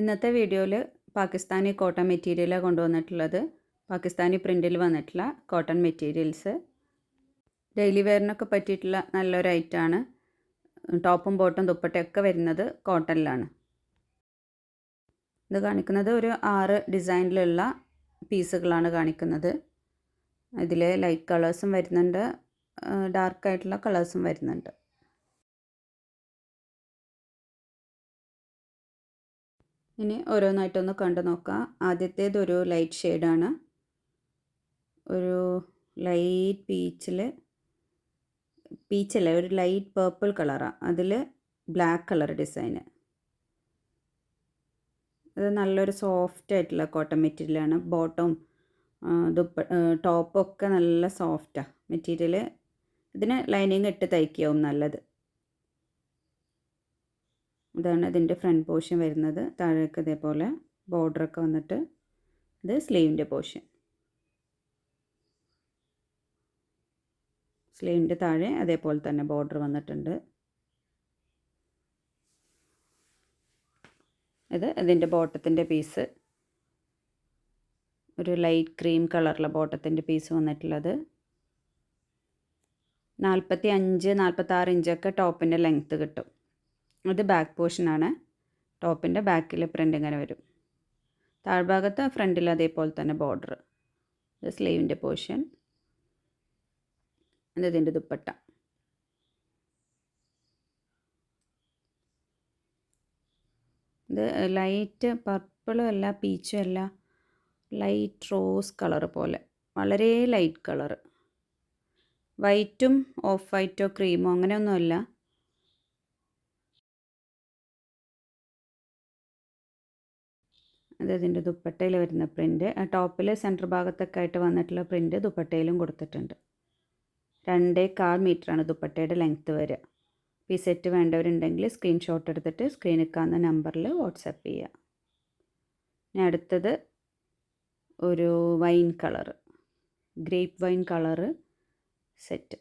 ഇന്നത്തെ വീഡിയോയിൽ പാകിസ്ഥാനി കോട്ടൺ മെറ്റീരിയലാണ് കൊണ്ടുവന്നിട്ടുള്ളത്. പാകിസ്ഥാനി പ്രിന്റിൽ വന്നിട്ടുള്ള കോട്ടൺ മെറ്റീരിയൽസ്. ഡെയിലി വെയറിനൊക്കെ പറ്റിയിട്ടുള്ള നല്ലൊരു ഐറ്റമാണ് ടോപ്പും ബോട്ടും ദുപ്പട്ടയൊക്കെ വരുന്നത് കോട്ടണിലാണ്. ഇത് കാണിക്കുന്നത് ഒരു ആറ് ഡിസൈനിലുള്ള പീസുകളാണ് കാണിക്കുന്നത്. ഇതിൽ ലൈറ്റ് കളേഴ്സും വരുന്നുണ്ട്. ഡാർക്ക് ആയിട്ടുള്ള കളേഴ്സും വരുന്നുണ്ട്. ഇനി ഓരോന്നായിട്ടൊന്ന് കണ്ടു നോക്കാം. ആദ്യത്തേത് ഒരു ലൈറ്റ് ഷെയ്ഡാണ് ഒരു ലൈറ്റ് പീച്ചിൽ പീച്ചല്ല ഒരു ലൈറ്റ് പേർപ്പിൾ കളറാണ് അതിൽ ബ്ലാക്ക് കളർ ഡിസൈന് അത് നല്ലൊരു സോഫ്റ്റ് ആയിട്ടുള്ള കോട്ടൺ മെറ്റീരിയലാണ് ബോട്ടവും ദുപ്പ ടോപ്പൊക്കെ നല്ല സോഫ്റ്റാണ് മെറ്റീരിയൽ ഇതിന് ലൈനിങ് ഇട്ട് തയ്ക്കാവും നല്ലത്. ഇതാണ് ഇതിന്റെ ഫ്രണ്ട് പോർഷൻ വരുന്നത്. താഴേക്ക് ഇതേപോലെ ബോർഡറൊക്കെ വന്നിട്ട് ഇത് സ്ലീവിന്റെ പോർഷൻ സ്ലീവിന്റെ താഴെ അതേപോലെ തന്നെ ബോർഡർ വന്നിട്ടുണ്ട്. ഇത് ഇതിന്റെ ബോട്ടത്തിന്റെ പീസ് ഒരു ലൈറ്റ് ക്രീം കളറിലെ ബോട്ടത്തിന്റെ പീസ് വന്നിട്ടുള്ളത്. നാൽപ്പത്തി അഞ്ച് നാൽപ്പത്താറ് ഇഞ്ചൊക്കെ ടോപ്പിന്റെ ലെങ്ത്ത് കിട്ടും. ഇത് ബാക്ക് പോർഷനാണ് ടോപ്പിന്റെ ബാക്കിൽ പ്രിന്റ് ഇങ്ങനെ വരും. താഴ്ഭാഗത്ത് ഫ്രണ്ടിൽ അതേപോലെ തന്നെ ബോർഡർ ഇത് സ്ലീവിന്റെ പോർഷൻ അത് ഇതിന്റെ ദുപ്പട്ട. ഇത് ലൈറ്റ് പർപ്പിളും അല്ല പീച്ചും അല്ല ലൈറ്റ് റോസ് കളർ പോലെ. വളരെ ലൈറ്റ് കളർ വൈറ്റും ഓഫ് വൈറ്റോ ക്രീമോ അങ്ങനെയൊന്നുമല്ല. അത് ഇതിന്റെ ദുപ്പട്ടയിൽ വരുന്ന പ്രിന്റ്. ടോപ്പിൽ സെന്റർ ഭാഗത്തൊക്കെ ആയിട്ട് വന്നിട്ടുള്ള പ്രിന്റ് ദുപ്പട്ടയിലും കൊടുത്തിട്ടുണ്ട്. രണ്ടേ കാൽ മീറ്ററാണ് ദുപ്പട്ടയുടെ ലെങ്ത്ത് വരിക. ഈ സെറ്റ് വേണ്ടവരുണ്ടെങ്കിൽ സ്ക്രീൻഷോട്ട് എടുത്തിട്ട് സ്ക്രീനിൽ കാണുന്ന നമ്പറിൽ വാട്സപ്പ് ചെയ്യുക. ഇനി അടുത്തത് ഒരു wine colour grape wine colour set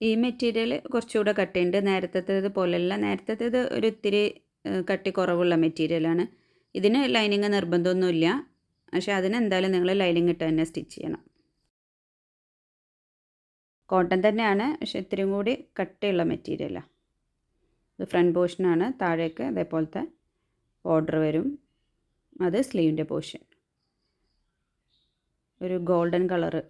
ഈ മെറ്റീരിയൽ കുറച്ചുകൂടെ കട്ടിയുണ്ട് നേരത്തേത് പോലെയല്ല. നേരത്തേത് ഒരു ഇത്തിരി കട്ടി കുറവുള്ള മെറ്റീരിയലാണ് ഇതിന് ലൈനിങ് നിർബന്ധമൊന്നുമില്ല. പക്ഷേ അതിനെന്തായാലും നിങ്ങൾ ലൈനിങ് ഇട്ട് തന്നെ സ്റ്റിച്ച് ചെയ്യണം. കോട്ടൺ തന്നെയാണ് പക്ഷെ ഇത്തിരിയും കൂടി കട്ടിയുള്ള മെറ്റീരിയലാണ് ഇത് ഫ്രണ്ട് പോർഷനാണ് താഴേക്ക് അതേപോലത്തെ ബോർഡർ വരും. അത് സ്ലീവിന്റെ പോർഷൻ ഒരു ഗോൾഡൻ കളറ്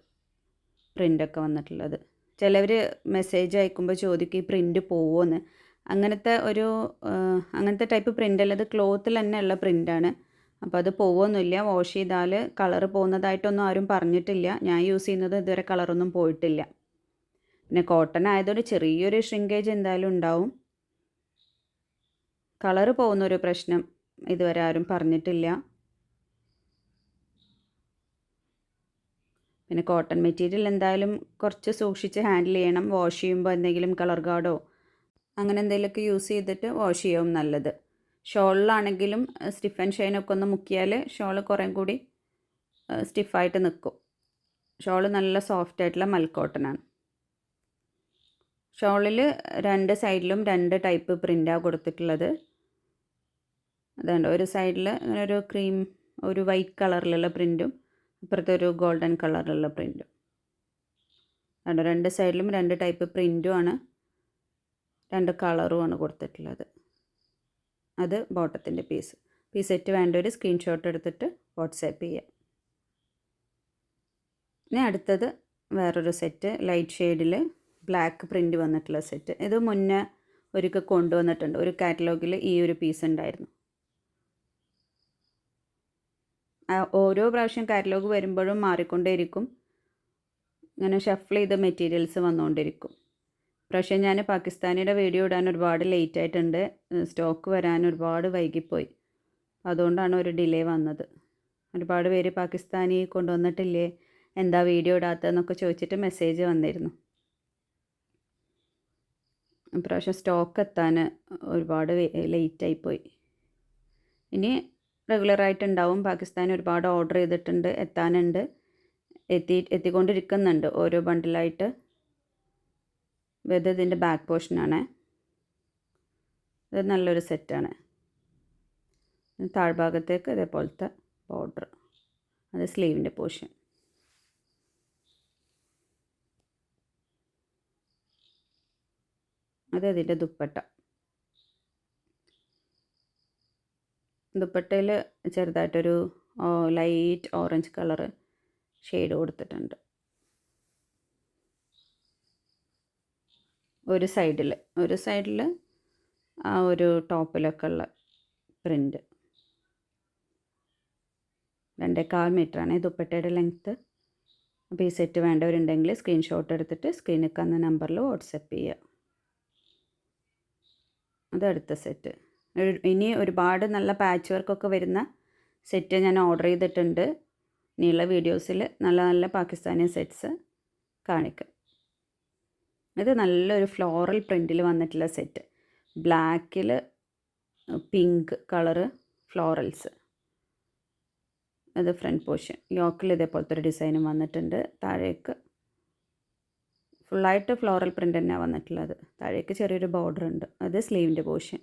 പ്രിന്റൊക്കെ വന്നിട്ടുള്ളത്. ചിലവർ മെസ്സേജ് അയക്കുമ്പോൾ ചോദിക്കും ഈ പ്രിന്റ് പോവുമെന്ന് അങ്ങനത്തെ ഒരു അങ്ങനത്തെ ടൈപ്പ് പ്രിന്റ് അല്ല. ഇത് ക്ലോത്തിൽ തന്നെ ഉള്ള പ്രിന്റാണ് അപ്പോൾ അത് പോവുമൊന്നുമില്ല വാഷ് ചെയ്താൽ കളറ് പോകുന്നതായിട്ടൊന്നും ആരും പറഞ്ഞിട്ടില്ല. ഞാൻ യൂസ് ചെയ്യുന്നത് ഇതുവരെ കളറൊന്നും പോയിട്ടില്ല. പിന്നെ കോട്ടൺ ആയതുകൊണ്ട് ചെറിയൊരു ഷ്രിങ്കേജ് എന്തായാലും ഉണ്ടാവും. കളറ് പോകുന്നൊരു പ്രശ്നം ഇതുവരെ ആരും പറഞ്ഞിട്ടില്ല. പിന്നെ കോട്ടൺ മെറ്റീരിയൽ എന്തായാലും കുറച്ച് സൂക്ഷിച്ച് ഹാൻഡിൽ ചെയ്യണം. വാഷ് ചെയ്യുമ്പോൾ എന്തെങ്കിലും കളർ ഗാർഡോ അങ്ങനെ എന്തെങ്കിലുമൊക്കെ യൂസ് ചെയ്തിട്ട് വാഷ് ചെയ്യാവും നല്ലത്. ഷോളിലാണെങ്കിലും സ്റ്റിഫ് ആൻഡ് ഷൈനൊക്കെ ഒന്ന് മുക്കിയാൽ ഷോൾ കുറേ കൂടി സ്റ്റിഫായിട്ട് നിൽക്കും ഷോൾ നല്ല സോഫ്റ്റ് ആയിട്ടുള്ള മൽക്കോട്ടനാണ് ഷോളിൽ രണ്ട് സൈഡിലും രണ്ട് ടൈപ്പ് പ്രിന്റാണ് കൊടുത്തിട്ടുള്ളത്. അതുകൊണ്ട് ഒരു സൈഡിൽ ഇങ്ങനെ ഒരു ക്രീം ഒരു വൈറ്റ് കളറിലുള്ള പ്രിന്റും അപ്പുറത്തെ ഒരു ഗോൾഡൻ കളറിലുള്ള പ്രിന്റും അതുകൊണ്ട് രണ്ട് സൈഡിലും രണ്ട് ടൈപ്പ് പ്രിന്റുമാണ് രണ്ട് കളറുമാണ് കൊടുത്തിട്ടുള്ളത്. അത് ബോട്ടത്തിന്റെ പീസ്. പീസ് സെറ്റ് വേണ്ട ഒരു സ്ക്രീൻഷോട്ട് എടുത്തിട്ട് വാട്സാപ്പ് ചെയ്യാം. ഇനി അടുത്തത് വേറൊരു സെറ്റ് ലൈറ്റ് ഷെയ്ഡിൽ ബ്ലാക്ക് പ്രിന്റ് വന്നിട്ടുള്ള സെറ്റ്. ഇത് മുന്നേ ഒരിക്കൽ കൊണ്ടുവന്നിട്ടുണ്ട്. ഒരു കാറ്റലോഗിൽ ഈ ഒരു പീസ് ഉണ്ടായിരുന്നു. ഓരോ പ്രാവശ്യം കാറ്റലോഗ് വരുമ്പോഴും മാറിക്കൊണ്ടേയിരിക്കും. ഇങ്ങനെ ഷഫിൾ ചെയ്ത മെറ്റീരിയൽസ് വന്നുകൊണ്ടിരിക്കും പ്രാവശ്യം ഞാൻ പാകിസ്ഥാനിയുടെ വീഡിയോ ഇടാൻ ഒരുപാട് ലേറ്റ് ആയിട്ടുണ്ട്. സ്റ്റോക്ക് വരാൻ ഒരുപാട് വൈകിപ്പോയി. അതുകൊണ്ടാണ് ഒരു ഡിലേ വന്നത്. ഒരുപാട് പേര് പാകിസ്ഥാനി കൊണ്ടുവന്നിട്ടില്ലേ? എന്താ വീഡിയോ ഇടാത്തതെന്നൊക്കെ ചോദിച്ചിട്ട് മെസ്സേജ് വന്നിരുന്നു. ഇപ്രാവശ്യം സ്റ്റോക്ക് എത്താൻ ഒരുപാട് ലേറ്റായിപ്പോയി ഇനി റെഗുലറായിട്ടുണ്ടാവും പാകിസ്ഥാൻ ഒരുപാട് ഓർഡർ ചെയ്തിട്ടുണ്ട്. എത്താനുണ്ട്. എത്തി എത്തിക്കൊണ്ടിരിക്കുന്നുണ്ട്. ഓരോ ബണ്ടിലായിട്ട് ഇത് ഇതിന്റെ ബാക്ക് പോർഷനാണ് ഇത് നല്ലൊരു സെറ്റാണ് താഴ്ഭാഗത്തേക്ക് ഇതേപോലത്തെ ബോർഡർ അത് സ്ലീവിന്റെ പോർഷൻ അത് അതിന്റെ ദുപ്പട്ട. ദുപ്പട്ടയിൽ ചെറുതായിട്ടൊരു ലൈറ്റ് ഓറഞ്ച് കളറ് ഷെയ്ഡ് കൊടുത്തിട്ടുണ്ട്. ഒരു സൈഡിൽ ഒരു സൈഡിൽ ആ ഒരു ടോപ്പിലൊക്കെ ഉള്ള പ്രിന്റ് രണ്ടേകാൽ മീറ്ററാണ്. ദുപ്പട്ടയുടെ ലെങ്ത്ത് അപ്പോൾ ഈ സെറ്റ് വേണ്ടവരുണ്ടെങ്കിൽ സ്ക്രീൻഷോട്ട് എടുത്തിട്ട് സ്ക്രീനിൽ കന്ന നമ്പറിൽ വാട്സപ്പ് ചെയ്യുക അത് അടുത്ത സെറ്റ് ഇനി ഒരുപാട് നല്ല പാച്ച് വർക്കൊക്കെ വരുന്ന സെറ്റ് ഞാൻ ഓർഡർ ചെയ്തിട്ടുണ്ട്. ഇനിയുള്ള വീഡിയോസിൽ നല്ല നല്ല പാകിസ്ഥാനി സെറ്റ്സ് കാണിക്കാം. ഇത് നല്ലൊരു ഫ്ലോറൽ പ്രിന്റിൽ വന്നിട്ടുള്ള സെറ്റ് ബ്ലാക്കിൽ പിങ്ക് കളറ് ഫ്ലോറൽസ് അത് ഫ്രണ്ട് പോർഷൻ യോക്കിൽ ഇതേപോലത്തെ ഒരു ഡിസൈനും വന്നിട്ടുണ്ട്. താഴേക്ക് ഫുള്ളായിട്ട് ഫ്ലോറൽ പ്രിന്റ് തന്നെയാണ് വന്നിട്ടുള്ളത്. താഴേക്ക് ചെറിയൊരു ബോർഡർ ഉണ്ട്. അത് സ്ലീവിന്റെ പോർഷൻ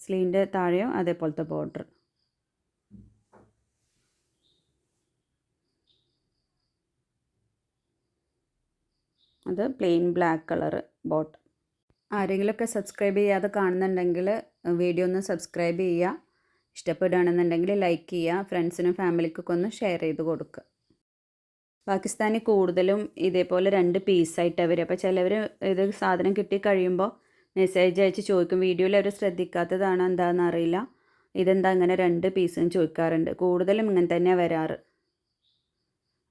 സ്ലീവിന്റെ താഴെയും അതേപോലത്തെ ബോർഡർ അത് പ്ലെയിൻ ബ്ലാക്ക് കളറ് ബോട്ടം ആരെങ്കിലുമൊക്കെ സബ്സ്ക്രൈബ് ചെയ്യാതെ കാണുന്നുണ്ടെങ്കിൽ വീഡിയോ ഒന്ന് സബ്സ്ക്രൈബ് ചെയ്യുക. ഇഷ്ടപ്പെടുകയാണെന്നുണ്ടെങ്കിൽ ലൈക്ക് ചെയ്യുക. ഫ്രണ്ട്സിനും ഫാമിലിക്കൊക്കെ ഒന്ന് ഷെയർ ചെയ്ത് കൊടുക്കുക. പാകിസ്ഥാനി കൂടുതലും ഇതേപോലെ രണ്ട് പീസായിട്ടാണ് അവർ അപ്പോൾ ചിലവർ ഇത് സാധനം കിട്ടി കഴിയുമ്പോൾ മെസ്സേജ് അയച്ച് ചോദിക്കും. വീഡിയോയിൽ അവർ ശ്രദ്ധിക്കാത്തതാണ് എന്താണെന്ന് അറിയില്ല. ഇതെന്താ അങ്ങനെ രണ്ട് പീസും ചോദിക്കാറുണ്ട്. കൂടുതലും ഇങ്ങനെ തന്നെയാണ് വരാറ്.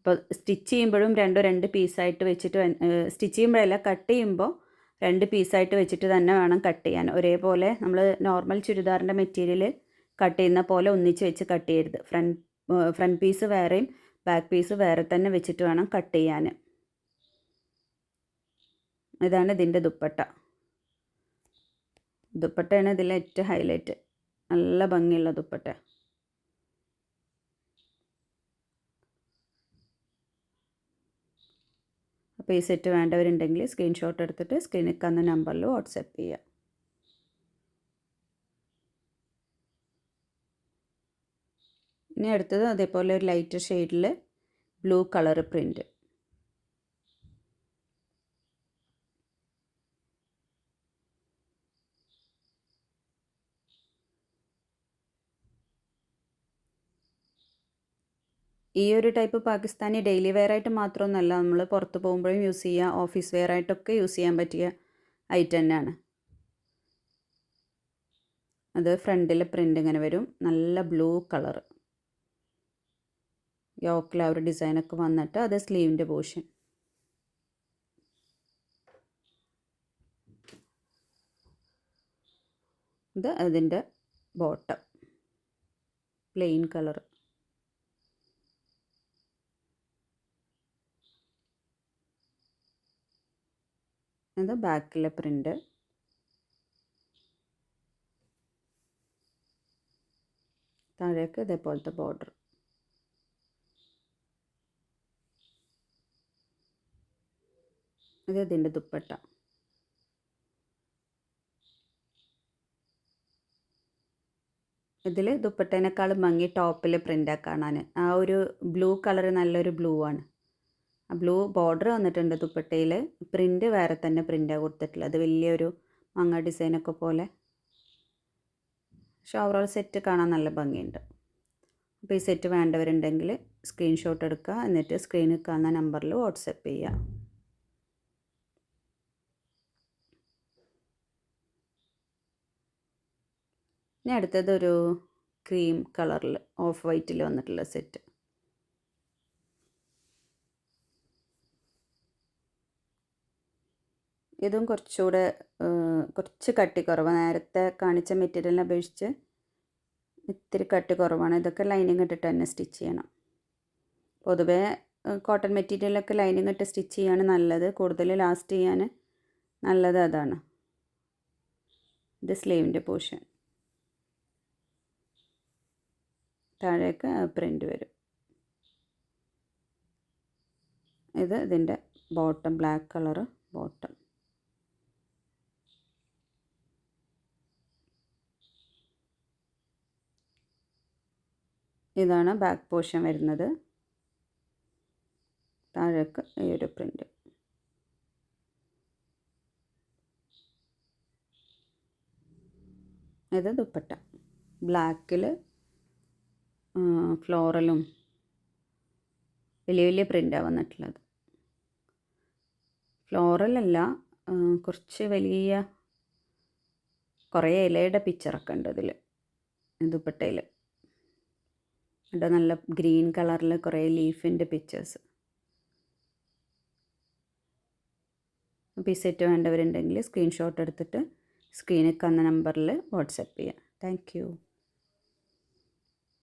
അപ്പോൾ സ്റ്റിച്ച് ചെയ്യുമ്പോഴും രണ്ടോ രണ്ട് പീസായിട്ട് വെച്ചിട്ട് സ്റ്റിച്ച് ചെയ്യുമ്പോഴല്ല കട്ട് ചെയ്യുമ്പോൾ രണ്ട് പീസായിട്ട് വെച്ചിട്ട് തന്നെ വേണം കട്ട് ചെയ്യാൻ. ഒരേപോലെ നമ്മൾ നോർമൽ ചുരിദാറിന്റെ മെറ്റീരിയൽ കട്ട് ചെയ്യുന്ന പോലെ ഒന്നിച്ച് വെച്ച് കട്ട് ചെയ്യരുത്. ഫ്രണ്ട് ഫ്രണ്ട് പീസ് വേറെയും ബാക്ക് പീസ് വേറെ തന്നെ വെച്ചിട്ട് വേണം കട്ട് ചെയ്യാൻ. ഇതാണ് ഇതിന്റെ ദുപ്പട്ട. ദുപ്പട്ടയാണ് ഇതിലെ ഏറ്റവും ഹൈലൈറ്റ്. നല്ല ഭംഗിയുള്ള ദുപ്പട്ട. അപ്പോൾ ഈ സെറ്റ് വേണ്ടവരുണ്ടെങ്കിൽ സ്ക്രീൻഷോട്ട് എടുത്തിട്ട് സ്ക്രീനിൽ കന്ന നമ്പറിൽ വാട്സപ്പ് ചെയ്യുക ഇനി അടുത്തത് അതേപോലെ ഒരു ലൈറ്റ് ഷെയ്ഡിൽ ബ്ലൂ കളർ പ്രിന്റ് ഈ ഒരു ടൈപ്പ് പാകിസ്ഥാനി ഡെയിലി വെയർ ആയിട്ട് മാത്രമൊന്നുമല്ല നമ്മൾ പുറത്ത് പോകുമ്പോഴും യൂസ് ചെയ്യുക ഓഫീസ് വെയർ ആയിട്ടൊക്കെ യൂസ് ചെയ്യാൻ പറ്റിയ ഐറ്റം തന്നെയാണ്. അത് ഫ്രണ്ടിൽ പ്രിന്റ് ഇങ്ങനെ വരും. നല്ല ബ്ലൂ കളർ യോക്കിൽ ആ ഒരു ഡിസൈനൊക്കെ വന്നിട്ട് അത് സ്ലീവിന്റെ പോർഷൻ. ഇത് അതിന്റെ ബോട്ടം. പ്ലെയിൻ കളർ ഇത് ബാക്കിലെ പ്രിന്റ് താഴേക്ക് ഇതേപോലത്തെ ബോർഡർ ഇത് ഇതിന്റെ ദുപ്പട്ട. ഇതിൽ ദുപ്പട്ടേനേക്കാളും ഭംഗി ടോപ്പിൽ പ്രിന്റാണ് കാണാൻ ആ ഒരു ബ്ലൂ കളർ നല്ലൊരു ബ്ലൂ ആണ്. ബ്ലൂ ബോർഡർ വന്നിട്ടുണ്ട് ദുപ്പട്ടയിൽ പ്രിന്റ് വേറെ തന്നെ പ്രിന്റാണ് കൊടുത്തിട്ടുള്ളത്. വലിയൊരു മങ്ങ ഡിസൈനൊക്കെ പോലെ. പക്ഷെ ഓവറോൾ സെറ്റ് കാണാൻ നല്ല ഭംഗിയുണ്ട്. അപ്പോൾ ഈ സെറ്റ് വേണ്ടവരുണ്ടെങ്കിൽ സ്ക്രീൻഷോട്ട് എടുക്കുക. എന്നിട്ട് സ്ക്രീനിൽ കാണുന്ന നമ്പറിൽ വാട്സപ്പ് ചെയ്യുക. ഇനി അടുത്തത് ഒരു ക്രീം കളറിൽ ഓഫ് വൈറ്റിൽ വന്നിട്ടുള്ള സെറ്റ് ഇതും കുറച്ചുകൂടെ കുറച്ച് കട്ടി കുറവാണ് നേരത്തെ കാണിച്ച മെറ്റീരിയലിനെ അപേക്ഷിച്ച് ഇത്തിരി കട്ടി കുറവാണ്. ഇതൊക്കെ ലൈനിങ് ഇട്ടിട്ട് തന്നെ സ്റ്റിച്ച് ചെയ്യണം. പൊതുവേ കോട്ടൺ മെറ്റീരിയലൊക്കെ ലൈനിങ് ഇട്ട് സ്റ്റിച്ച് ചെയ്യാണ് നല്ലത്. കൂടുതൽ ലാസ്റ്റ് ചെയ്യാൻ നല്ലത് അതാണ്. ഇത് സ്ലീവിന്റെ പോർഷൻ താഴേക്ക് പ്രിന്റ് വരും. ഇത് ഇതിന്റെ ബോട്ടം ബ്ലാക്ക് കളറ് ബോട്ടം ഇതാണ് ബാക്ക് പോർഷൻ വരുന്നത്. താഴേക്ക് ഈ ഒരു പ്രിന്റ് ഇത് ദുപ്പട്ട. ബ്ലാക്കിൽ ഫ്ലോറലും വലിയ വലിയ പ്രിന്റാണ് വന്നിട്ടുള്ളത്. ഫ്ലോറലല്ല കുറച്ച് വലിയ കുറേ ഇലയുടെ പിക്ചറൊക്കെ ഉണ്ട് ഇതിൽ ദുപ്പട്ടയിൽ ഉണ്ട് നല്ല ഗ്രീൻ കളറിൽ കുറേ ലീഫിന്റെ പിക്ചേഴ്സ്. അപ്പോൾ ഈ സെറ്റ് വേണ്ടവരുണ്ടെങ്കിൽ സ്ക്രീൻഷോട്ട് എടുത്തിട്ട് സ്ക്രീനിൽ കന്ന നമ്പറിൽ വാട്സപ്പ് ചെയ്യാം. താങ്ക്